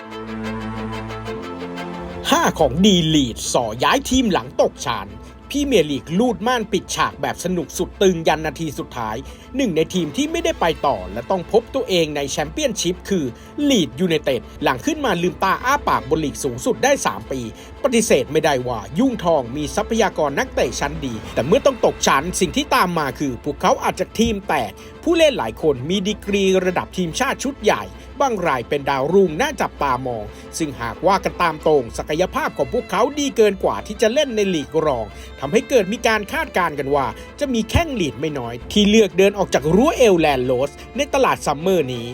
5 ของดีลีดส่อย้ายทีมหลังตกชั้นพี่เมียลีกลูดม่านปิดฉากแบบสนุกสุดตึงยันนาทีสุดท้าย หนึ่งในทีมที่ไม่ได้ไปต่อและต้องพบตัวเองในแชมเปี้ยนชิพคือลีดยูไนเต็ดหลังขึ้นมาลืมตาอ้าปากบนลีกสูงสุดได้ 3 ปี ปฏิเสธไม่ได้ว่ายุ่งทองมีทรัพยากรนักเตะชั้นดี แต่เมื่อต้องตกชั้นสิ่งที่ตามมาคือพวกเขาอาจจะทีมแตกผู้เล่นหลายคนมีดีกรีระดับทีมชาติชุดใหญ่ บางรายเป็นดาวรุ่งน่าจับตามอง ซึ่งหากว่ากันตามตรงศักยภาพของพวกเขาดีเกินกว่าที่จะเล่นในลีกรองทำให้เกิดมีการคาดการณ์กันว่า จะมีแข้งลีดไม่น้อย ที่เลือกเดินออกจากรั้วเอลแลนด์โลสในตลาดซัมเมอร์นี้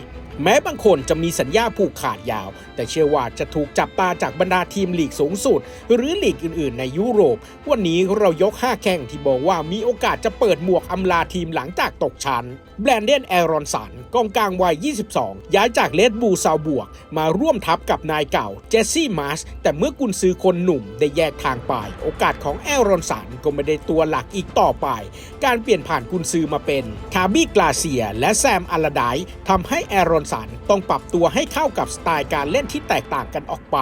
แม้บางคนจะมีสัญญาผูกขาดยาว แต่เชื่อว่าจะถูกจับตาจากบรรดาทีมลีกสูงสุด หรือลีกอื่นๆ ในยุโรป วันนี้เรายก 5 แข่งที่บอกว่ามีโอกาสจะเปิดหมวกอำลาทีมหลังจากตกชั้นแบรนเดนแอรอนสันกองกลางวัย 22 ย้ายจากเลดบูซาวบวก มาร่วมทัพกับนายเก่าเจสซี่มาสแต่เมื่อกุนซือคนหนุ่มได้แยกทางไป โอกาสของแอรอนสันก็ไม่ได้ตัวหลักอีกต่อไป การเปลี่ยนผ่านกุนซือมาเป็นคาบี้กลาเซีย และแซมอาลาไดทำให้แอรอนสันต้องปรับตัวให้เข้ากับสไตล์การเล่นที่แตกต่างกันออกไป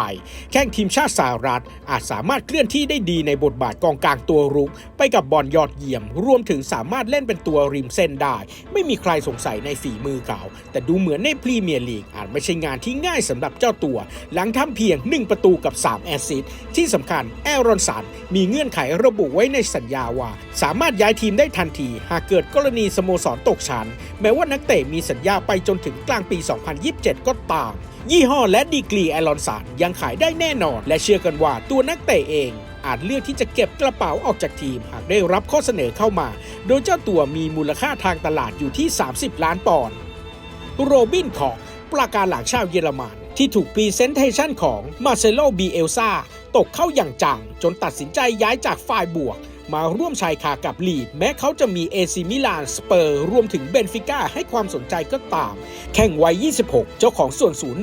แข้งทีมชาติสหรัฐ อาจสามารถเคลื่อนที่ได้ดีในบทบาทกองกลางตัวรุก ไปกับบอลยอดเยี่ยม รวมถึงสามารถเล่นเป็นตัวริมเส้นได้ ไม่มีใครสงสัยในฝีมือเขา แต่ดูเหมือนในพรีเมียร์ลีกอาจไม่ใช่งานที่ง่ายสำหรับเจ้าตัว หลังทำเพียง 1 ประตูกับ 3 แอสซิสต์ที่สำคัญแอรอนสันมีเงื่อนไขระบุไว้ในสัญญาว่า สามารถย้ายทีมได้ทันที หากเกิดกรณีสโมสรตกชั้นแม้ว่านักเตะมีสัญญาไปจนถึงกลางปี2027 ก็ตาม ยี่ห้อและดีกรีแอรอนสันยังขายได้แน่นอน และเชื่อกันว่าตัวนักเตะเองอาจเลือกที่จะเก็บกระเป๋าออกจากทีม หากได้รับข้อเสนอเข้ามา โดยเจ้าตัวมีมูลค่าทางตลาดอยู่ที่ 30 ล้านปอนด์ โรบินของประการหลังชาวเยอรมันที่ถูกพรีเซนเทชันของมาเซโลบีเอลซาตกเข้าอย่างจัง จนตัดสินใจย้ายจากฝ่ายบวก มาร่วมชายคากับลีด แม้เขาจะมีเอซิมิลานสเปอร์ รวมถึงเบนฟิก้าให้ความสนใจก็ตาม แข่งวัย 26 เจ้าของส่วนสูง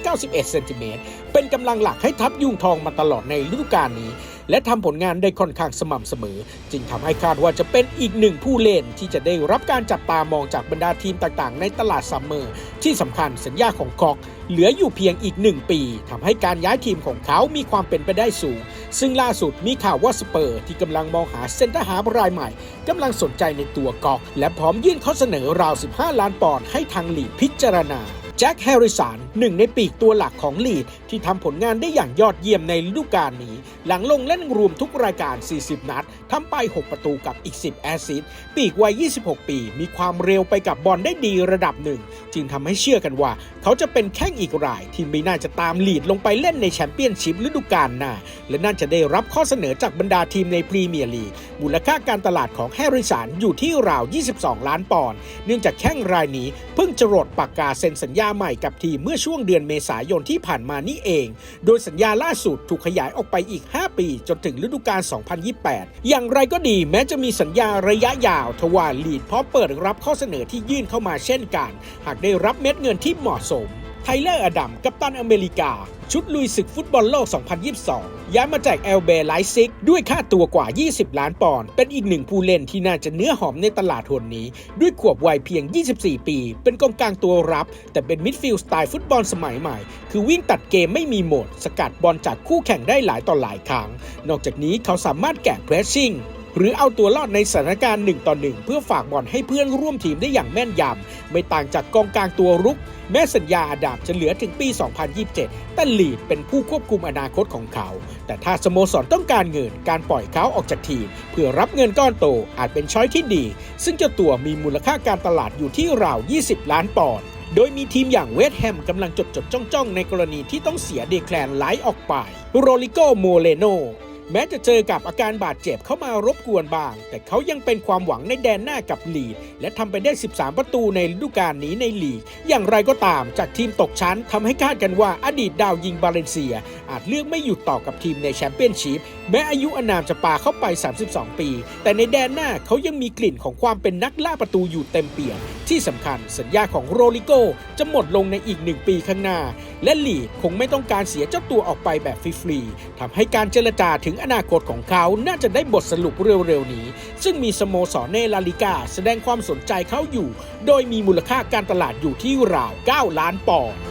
191 เซนติเมตร เป็นกำลังหลักให้ทัพยุงทองมาตลอดในฤดูกาลนี้และทำผลงานได้ค่อนข้างสม่ำเสมอ จึงทำให้คาดว่าจะเป็นอีกหนึ่งผู้เล่นที่จะได้รับการจับตามองจากบรรดาทีมต่างๆ ในตลาดซัมเมอร์ ที่สำคัญสัญญาของกอกเหลืออยู่เพียงอีกหนึ่งปีทำให้การย้ายทีมของเขามีความเป็นไปได้สูง ซึ่งล่าสุดมีข่าวว่าสเปอร์ ที่กำลังมองหาเซนเตอร์ฮาร์รายใหม่กำลังสนใจในตัวกอก และพร้อมยื่นข้อเสนอราว 15 ล้านปอนด์ให้ทางลีดพิจารณา จ็คแฮร์ริสันหนึ่งในปีกตัวหลักของลีด ที่ทำผลงานได้อย่างยอดเยี่ยมในฤดูกาลนี้ หลังลงเล่นรวมทุกรายการ 40 นัดทำไป 6 ประตูกับอีก 10 แอสซิสต์ปีกวัย 26 ปี มีความเร็วไปกับบอลได้ดีระดับหนึ่ง จึงทำให้เชื่อกันว่า เขาจะเป็นแข้งอีกราย ที่ไม่น่าจะตามลีดลงไปเล่นในแชมเปี้ยนชิพฤดูกาลหน้า และน่าจะได้รับข้อเสนอจากบรรดาทีมในพรีเมียร์ลีกมูลค่าการตลาดของแฮร์ริสันอยู่ที่ราว 22 ล้านปอนด์เนื่องจากแข้งรายนี้เพิ่งจะรดปากกาเซ็นสัญญาใหม่กับทีมเมื่อช่วงเดือนเมษายนที่ผ่านมานี่เอง โดยสัญญาล่าสุดถูกขยายออกไปอีก 5 ปี จนถึงฤดูกาล 2028 อย่างไรก็ดีแม้จะมีสัญญาระยะยาว ทว่าลีดพร้อมเปิดรับข้อเสนอที่ยื่นเข้ามาเช่นกัน หากได้รับเม็ดเงินที่เหมาะสม ไทเลอร์อดัมกัปตันอเมริกา ชุดลุยศึกฟุตบอลโลก 2022 ย้ายมาจากเอลเบรไลซิก ด้วยค่าตัวกว่า 20 ล้านปอนด์ เป็นอีกหนึ่งผู้เล่นที่น่าจะเนื้อหอมในตลาดทนนี้ ด้วยขวบวัยเพียง 24 ปี เป็นกองกลางตัวรับ แต่เป็นมิดฟิลด์สไตล์ฟุตบอลสมัยใหม่ คือวิ่งตัดเกมไม่มีโหมด สกัดบอลจากคู่แข่งได้หลายต่อหลายครั้ง นอกจากนี้เขาสามารถแกะเพรสซิ่ง หรือเอาตัวรอดในสถานการณ์1ต่อ1เพื่อฝากบอลให้เพื่อนร่วมทีมได้อย่างแม่นยำไม่ต่างจากกองกลางตัวรุก แม้สัญญาอาดาบจะเหลือถึงปี 2027 แต่ลีดเป็นผู้ควบคุมอนาคตของเขา แต่ถ้าสโมสรต้องการเงินการปล่อยเขาออกจากทีม เพื่อรับเงินก้อนโตอาจเป็นช้อยที่ดี ซึ่งเจ้าตัวมีมูลค่าการตลาดอยู่ที่ราว 20 ล้านปอนด์โดยมีทีมอย่างเวสแฮมกำลังจดจดจ้องจ้องในกรณีที่ต้องเสียเดแคลนไหลออกไปโรลิโกโมเลโน แม้จะเจอกับอาการบาดเจ็บเข้ามารบกวนบ้าง แต่เขายังเป็นความหวังในแดนหน้ากับลีด และทำไปได้ 13 ประตูในฤดูกาลนี้ในลีก อย่างไรก็ตามจากทีมตกชั้นทำให้คาดกันว่าอดีตดาวยิงบาเลนเซีย อาจเลือกไม่อยู่ต่อกับทีมในแชมเปี้ยนชิพแม้อายุอนามจะปาเข้าไป 32 ปี แต่ในแดนหน้าเขายังมีกลิ่นของความเป็นนักล่าประตูอยู่เต็มเปี่ยมที่สำคัญสัญญาของโรลิโกจะหมดลงในอีกหนึ่งปีข้างหน้า และลีดคงไม่ต้องการเสียเจ้าตัวออกไปแบบฟรีๆทำให้การเจรจาถึงอนาคตของเขาน่าจะได้บทสรุปเร็วๆนี้ ซึ่งมีสโมสรเนลาลิกาแสดงความสนใจเขาอยู่ โดยมีมูลค่าการตลาดอยู่ที่ราว 9 ล้านปอนด์